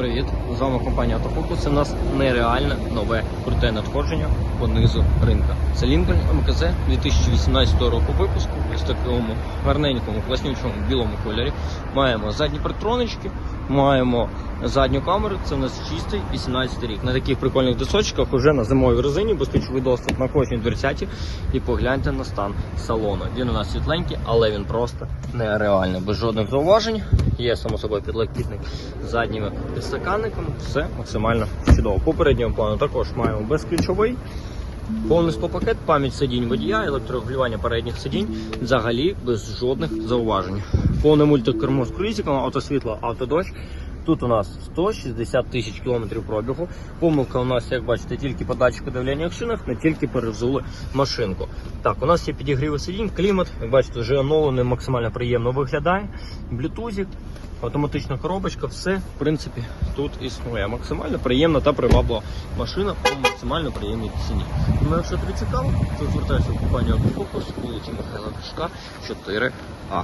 привіт! З вами компанія Автофокус. Це у нас нереальне нове круте надходження по низу ринка. Це Lincoln МКЗ 2018 року випуску ось такому гарненькому, класнючому білому кольорі. Маємо задні парктронички, маємо задню камеру. Це у нас чистий 18 рік. На таких прикольних дисочках уже на зимовій резині, безключовий доступ на кожній дверцяті. І погляньте на стан салону. Він у нас світленький, але він просто нереальний, без жодних зауважень. Є само собою підлокітник задніми підстаканниками. Все максимально чудово. По передньому плану також маємо безключовий. Повний пакет, пам'ять сидінь водія, електрорегулювання передніх сидінь, взагалі без жодних зауважень. Повне мультикермо з круїзиком, автосвітло, автодощ. Тут у нас 160 тисяч кілометрів пробігу. Помилка у нас, як бачите, тільки по датчику давлення в шинах, не тільки перевзули машинку. Так, у нас є підігріви сидінь, клімат, як бачите, вже оновлений, максимально приємно виглядає. Блютузик, автоматична коробочка, все в принципі тут існує. Максимально приємна та приваблива машина по максимально приємній ціні. Тому якщо тобі цікаво, то звертайся в компанію Автофокус, вулиця Михайла Кашка, 4А.